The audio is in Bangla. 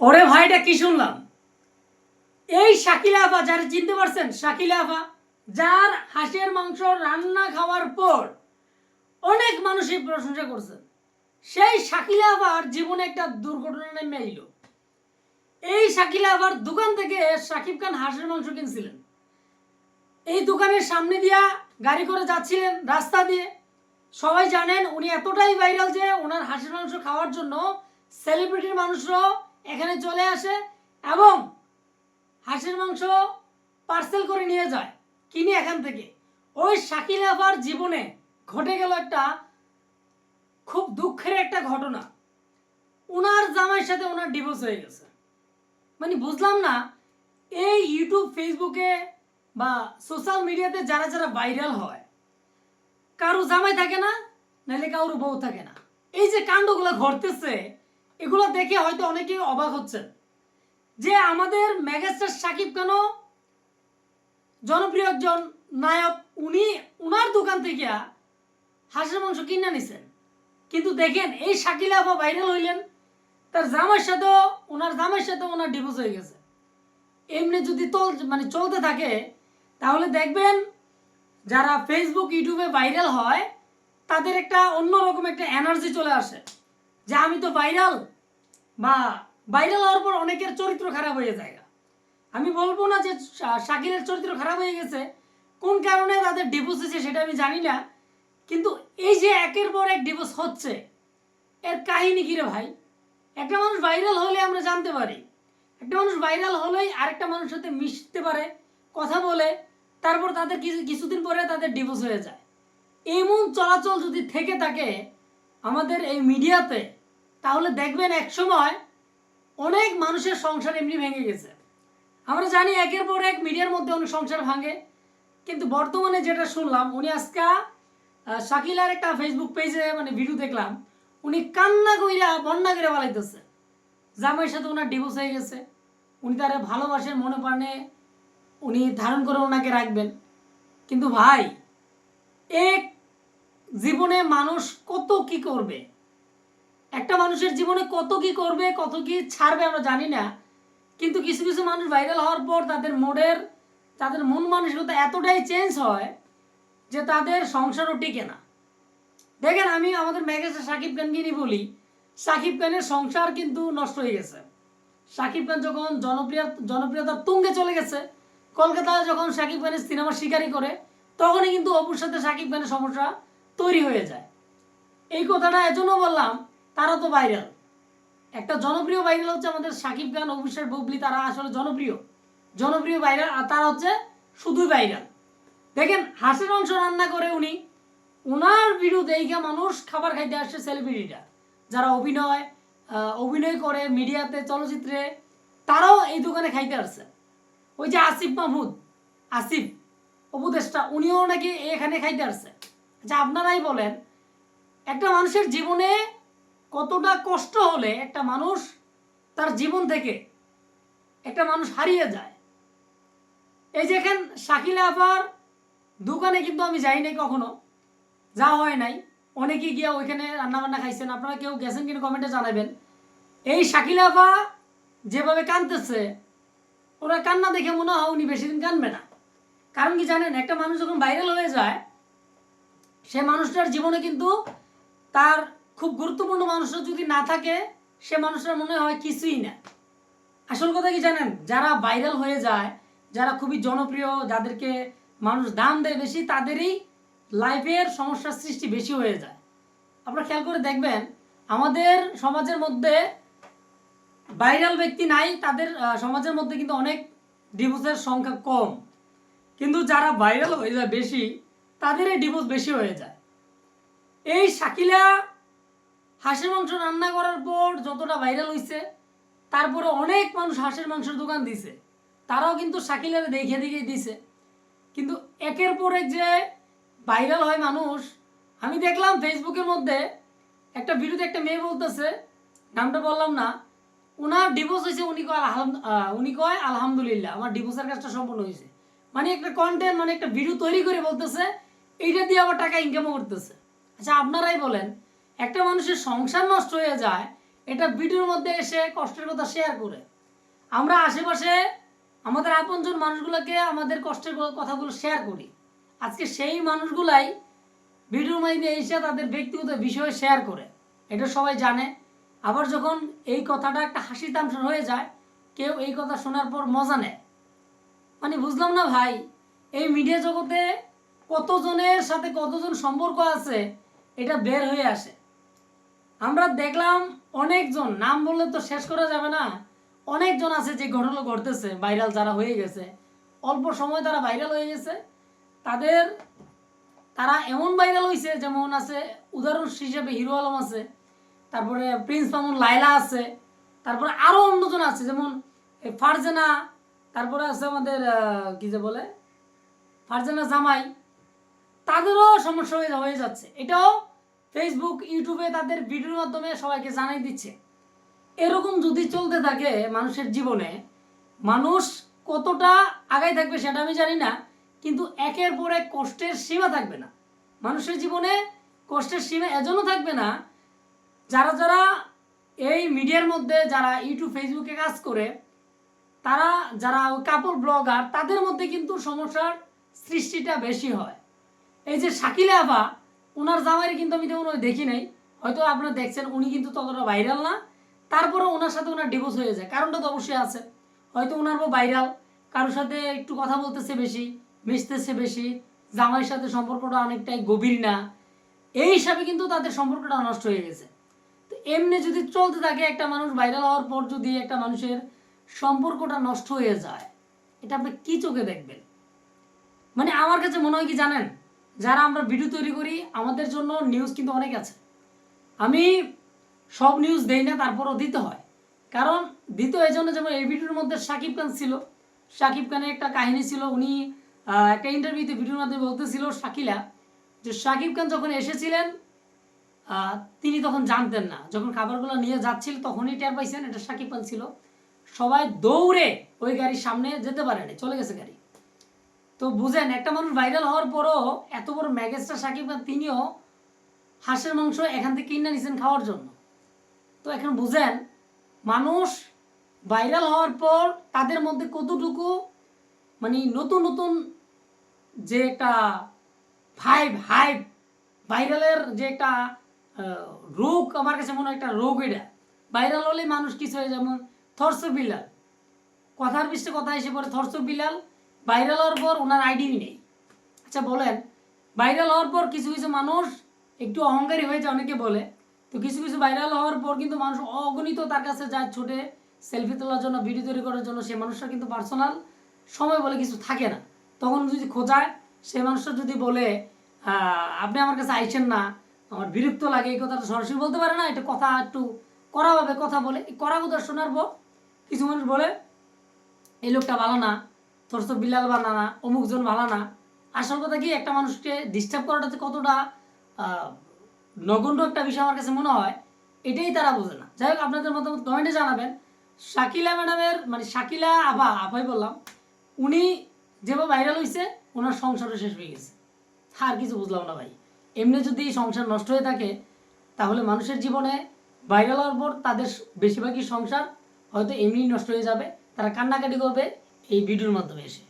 ওরে ভাইটা কি শুনলাম? এই শাকিলা আফা, যারা চিনতে পারছেন, শাকিলা আফা, যার হাঁসের মাংস রান্না খাওয়ার পর অনেক মানুষই প্রশংসা করছেন। সেই শাকিলা আবার জীবনে একটা দুর্ঘটনা নেমে এলো এই শাকিলা আবার দোকান থেকে সাকিব খান হাঁসের মাংস কিনছিলেন। এই দোকানের সামনে দিয়া গাড়ি করে যাচ্ছিলেন রাস্তা দিয়ে। সবাই জানেন, উনি এতটাই ভাইরাল যে ওনার হাঁসের মাংস খাওয়ার জন্য সেলিব্রিটির মানুষরাও এখানে চলে আসে এবং হাঁসের মাংস পার্সেল করে নিয়ে যায় কিনে এখান থেকে। ওই শাকিল আবার জীবনে ঘটে গেল একটা খুব দুঃখের একটা ঘটনা। ওনার জামাইয়ের সাথে ওনার ডিভোর্স হয়ে গেছে। মানে বুঝলাম না, এই ইউটিউব ফেসবুকে বা সোশ্যাল মিডিয়াতে যারা যারা ভাইরাল হয়, কারও জামাই থাকে না, নাহলে কারও বউ থাকে না। এই যে কাণ্ডগুলো ঘটতেছে এগুলো দেখে হয়তো অনেকে অবাক হচ্ছেন যে আমাদের মেগাস্টার সাকিব কেন জনপ্রিয় একজন নায়ক উনি উনার দোকান থেকে হাঁসের মাংস কিনে নিছেন। কিন্তু দেখেন, এই শাকিল আবা ভাইরাল হইলেন, তার জামাইয়ের সাথেও ওনার জামাইয়ের সাথে ওনার ডিভোর্স হয়ে গেছে। এমনি যদি তল মানে চলতে থাকে, তাহলে দেখবেন যারা ফেসবুক ইউটিউবে ভাইরাল হয়, তাদের একটা অন্যরকম একটা এনার্জি চলে আসে। যে আমি তো ভাইরাল বা ভাইরাল হওয়ার পর অনেকের চরিত্র খারাপ হয়ে যায়। আমি বলব না যে শা- শাকিলের চরিত্র খারাপ হয়ে গেছে, কোন কারণে তাদের ডিভোর্স হয়েছে সেটা আমি জানি না, কিন্তু এই যে একের পর এক ডিভোর্স হচ্ছে, এর কাহিনী কি রে ভাই? একটা মানুষ ভাইরাল হলে আমরা জানতে পারি, একটা মানুষ ভাইরাল হলেই আরেকটা মানুষের সাথে মিশতে পারে, কথা বলে, তারপর তাদের কিছু কিছুদিন পরে তাদের ডিভোর্স হয়ে যায়। এমন চলাচল যদি থেকে থাকে, আমাদের এই মিডিয়াতে তাহলে দেখবেন এক সময় অনেক মানুষের সংসার এমনি ভেঙে গেছে। আমরা জানি একের পর এক মিডিয়ার মধ্যে অনেক সংসার ভাঙে, কিন্তু বর্তমানে যেটা শুনলাম, উনি আজকে শাকিলার একটা ফেসবুক পেজে মানে ভিডিও দেখলাম, উনি কান্না কইরা বন্যা করে বালাইতেছে জামাইয়ের সাথে ওনার ডিভোর্স হয়ে গেছে। উনি তারা ভালোবাসেন, মনে প্রাণে উনি ধারণ করে ওনাকে রাখবেন। কিন্তু ভাই, এক জীবনে মানুষ কত কি করবে? একটা মানুষের জীবনে কত কি করবে, কত কি ছাড়বে আমরা জানি না। কিন্তু কিছু কিছু মানুষ ভাইরাল হওয়ার পর তাদের মোডের, তাদের মন মানসিকতা এতটাই চেঞ্জ হয় যে তাদের সংসারও টিকে না। দেখেন আমি আমাদের ম্যাগেস্টার সাকিব খানকে নিয়ে বলি, সাকিব খানের সংসার কিন্তু নষ্ট হয়ে গেছে। সাকিব খান যখন জনপ্রিয়, জনপ্রিয়তার তুঙ্গে চলে গেছে, কলকাতায় যখন সাকিব খানের সিনেমা শিকারি করে, তখনই কিন্তু অপুর সাথে সাকিব খানের সমস্যা তৈরি হয়ে যায়। এই কথাটা এজন্য বললাম তারা তো ভাইরাল একটা জনপ্রিয় ভাইরাল হচ্ছে আমাদের সাকিব খান, অভিষেক বুবলি, তারা আসলে জনপ্রিয়। জনপ্রিয় ভাইরাল আর তারা হচ্ছে শুধুই ভাইরাল দেখেন, হাঁসের মাংস রান্না করে উনি ওনার ভিডিও দেখে মানুষ খাবার খাইতে আসছে সেলিব্রিটিটা যারা অভিনয় অভিনয় করে মিডিয়াতে, চলচ্চিত্রে, তারাও এই দোকানে খাইতে আসছে। ওই যে আসিফ মাহমুদ, আসিফ উপদেষ্টা, উনিও নাকি এখানে খাইতে আসছে। আচ্ছা আপনারাই বলেন, একটা মানুষের জীবনে কতটা কষ্ট হলে একটা মানুষ তার জীবন থেকে একটা মানুষ হারিয়ে যায়। এই যে এখান শাকিলা আপার দোকানে কিন্তু আমি যাই নাই কখনো যা হয় নাই। অনেকেই গিয়া ওইখানে রান্না বান্না খাইছেন, আপনারা কেউ গেছেন কিনা কমেন্টে জানাবেন। এই শাকিলা আপা যেভাবে কাঁদতেছে ওরা কান্না দেখে মনে হয় উনি বেশি দিন কানবে না। কারণ কি জানেন, একটা মানুষ যখন ভাইরাল হয়ে যায়, সে মানুষটার জীবনে কিন্তু তার খুব গুরুত্বপূর্ণ মানুষটা যদি না থাকে, সে মানুষের মনে হয় কিছুই না। আসল কথা কি জানেন? যারা ভাইরাল হয়ে যায়, যারা খুবই জনপ্রিয়, যাদেরকে মানুষ দাম দেয় বেশি, তাদেরই লাইফের সমস্যার সৃষ্টি বেশি হয়ে যায়। আপনারা খেয়াল করে দেখবেন, আমাদের সমাজের মধ্যে ভাইরাল ব্যক্তি নাই, তাদের সমাজের মধ্যে কিন্তু অনেক ডিভোর্সের সংখ্যা কম। কিন্তু যারা ভাইরাল হয়ে যায় বেশি তাদের এই ডিভোর্স বেশি হয়ে যায়। এই শাকিলা হাঁসের মাংস রান্না করার পর যতটা ভাইরাল হয়েছে তারপরে অনেক মানুষ হাঁসের মাংসের দোকান দিছে। তারাও কিন্তু শাকিলার দেখে দেখে দিছে। কিন্তু একের পর এক যে ভাইরাল হয় মানুষ, আমি দেখলাম ফেসবুকের মধ্যে একটা ভিডিওতে একটা মেয়ে বলতেছে, নামটা বললাম না, ওনার ডিভোর্স হয়েছে উনি কয় আলহাম উনি কয়, আলহামদুলিল্লাহ, আমার ডিভোর্সের কাজটা সম্পূর্ণ হয়েছে মানে একটা কন্টেন্ট মানে একটা ভিডিও তৈরি করে বলতেছে, এইটা দিয়ে আবার টাকা ইনকামও করতেছে। আচ্ছা আপনারাই বলেন একটা মানুষের সংসার নষ্ট হয়ে যায়, এটা ভিডিওর মধ্যে এসে কষ্টের কথা শেয়ার করে। আমরা আশেপাশে আমাদের আপনজন মানুষগুলোকে আমাদের কষ্টের কথাগুলো শেয়ার করি। আজকে সেই মানুষগুলাই ভিডিওর মধ্যে এসে তাদের ব্যক্তিগত বিষয় শেয়ার করে। এটা সবাই জানে। আবার যখন এই কথাটা একটা হাসি তামসার হয়ে যায়, কেউ এই কথা শোনার পর মজা নেয়। মানে বুঝলাম না ভাই, এই মিডিয়া জগতে কতজনের সাথে কতজন সম্পর্ক আছে, এটা বের হয়ে আসে। আমরা দেখলাম অনেকজন, নাম বললে তো শেষ করা যাবে না। অনেকজন আছে যে ঘটনা ঘটতেছে ভাইরাল যারা হয়ে গেছে। অল্প সময় তারা ভাইরাল হয়ে গেছে। তাদের, তারা এমন ভাইরাল হয়েছে যেমন আছে উদাহরণ হিসেবে হিরো আলম আছে, তারপরে প্রিন্স মামুন লাইলা আছে, তারপরে আরও অন্যজন আছে, যেমন ফারজানা, তারপরে আছে আমাদের কি যে বলে? ফারজানা জামাই। তাদেরও সমস্যা হয়ে যাচ্ছে। এটাও ফেসবুক ইউটিউবে তাদের ভিডিওর মাধ্যমে সবাইকে জানাই দিচ্ছে। এরকম যদি চলতে থাকে মানুষের জীবনে, মানুষ কতটা আগাই থাকবে সেটা আমি জানি না, কিন্তু একের পর এক কষ্টের সীমা থাকবে না। মানুষের জীবনে কষ্টের সীমা এজন্য থাকবে না, যারা যারা এই মিডিয়ার মধ্যে যারা ইউটিউব ফেসবুকে কাজ করে, তারা যারা কাপড় ব্লগার তাদের মধ্যে কিন্তু সমস্যার সৃষ্টিটা বেশি হয়। এই যে শাকিলা আবা ওনার জামাইরে কিন্তু আমি তেমন দেখি নাই। হয়তো আপনারা দেখছেন, উনি কিন্তু ততটা ভাইরাল না। তারপরে ওনার সাথে ওনার ডিভোর্স হয়ে যায়। কারণটা তো অবশ্যই আছে। হয়তো ওনার ভাইরাল কারোর সাথে একটু কথা বলতেছে বেশি, মিশতেছে বেশি, জামাইয়ের সাথে সম্পর্কটা অনেকটাই গভীর না। এই হিসাবে কিন্তু তাদের সম্পর্কটা নষ্ট হয়ে গেছে। তো এমনি যদি চলতে থাকে, একটা মানুষ ভাইরাল হওয়ার পর যদি একটা মানুষের সম্পর্কটা নষ্ট হয়ে যায়, এটা আপনি কি চোখে দেখবেন? মানে আমার কাছে মনে হয় কি জানেন? যারা আমরা ভিডিও তৈরি করি, আমাদের জন্য নিউজ কিন্তু অনেক আছে। আমি সব নিউজ দেই না, তারপরও দিতে হয়। কারণ দিতে এই জন্য যেমন এই ভিডিওর মধ্যে সাকিব খান ছিল। সাকিব খানের একটা কাহিনী ছিল, উনি একটা ইন্টারভিউতে ভিডিওর মাধ্যমে বলতেছিল শাকিলা যে, সাকিব খান যখন এসেছিলেন তিনি তখন জানতেন না। যখন খাবারগুলো নিয়ে যাচ্ছিল, তখনই টের পাইছেন, এটা সাকিব খান ছিল। সবাই দৌড়ে ওই গাড়ির সামনে যেতে পারেনি, চলে গেছে গাড়ি। তো বুঝেন, একটা মানুষ ভাইরাল হওয়ার পরও এত বড় ম্যাগেস্টার সাকিব খান, তিনিও হাঁসের মাংস এখান থেকে কিনে নিছেন খাওয়ার জন্য। তো এখন বুঝেন, মানুষ ভাইরাল হওয়ার পর তাদের মধ্যে কতটুকু মানে নতুন নতুন যে একটা ভাইব হাইপ ভাইরালের যে একটা রোগ, আমার কাছে মনে হয় একটা রোগ এটা। ভাইরাল হলে মানুষ কিছু হয় যেমন থর্স বিলাল কথার পৃষ্ঠে কথা এসে পড়ে থর্স বিলাল ভাইরাল হওয়ার পর ওনার আইডি নেই। আচ্ছা বলেন ভাইরাল হওয়ার পর কিছু কিছু মানুষ একটু অহংকারী হয়েছে অনেকে বলে। তো কিছু কিছু ভাইরাল হওয়ার পর কিন্তু মানুষ অগণিত তার কাছে যায় ছোটে সেলফি তোলার জন্য ভিডিও তৈরি করার জন্য। সে মানুষটা কিন্তু পার্সোনাল সময় বলে কিছু থাকে না। তখন যদি খোঁজায়, সে মানুষটা যদি বলে আপনি আমার কাছে আইসেন না, আমার বিরক্ত লাগে, এই কথাটা সরাসরি বলতে পারে না, এটা কথা একটু কড়াভাবে কথা বলে। এই কড়া কথা শোনার পর কিছু মানুষ বলে, এই লোকটা ভালো না তোর তো বিলাল বানানা অমুকজন ভালো না। আসল কথা কি, একটা মানুষকে ডিস্টার্ব করাটাতে কতটা নগণ্য একটা বিষয় আমার কাছে মনে হয়, এটাই তারা বোঝে না। যাই হোক, আপনাদের মতামত কমেন্টে জানাবেন। শাকিলা ম্যাডামের মানে শাকিলা আভা আভাই বললাম, উনি যেভাবে ভাইরাল হয়েছে ওনার সংসারও শেষ হয়ে গেছে। আর কিছু বুঝলাম না ভাই। এমনি যদি সংসার নষ্ট হয়ে থাকে, তাহলে মানুষের জীবনে ভাইরাল হওয়ার পর তাদের বেশিরভাগই সংসার হয়তো এমনি নষ্ট হয়ে যাবে, তারা কান্নাকাটি করবে এই ভিডিওর মাধ্যমে এসে।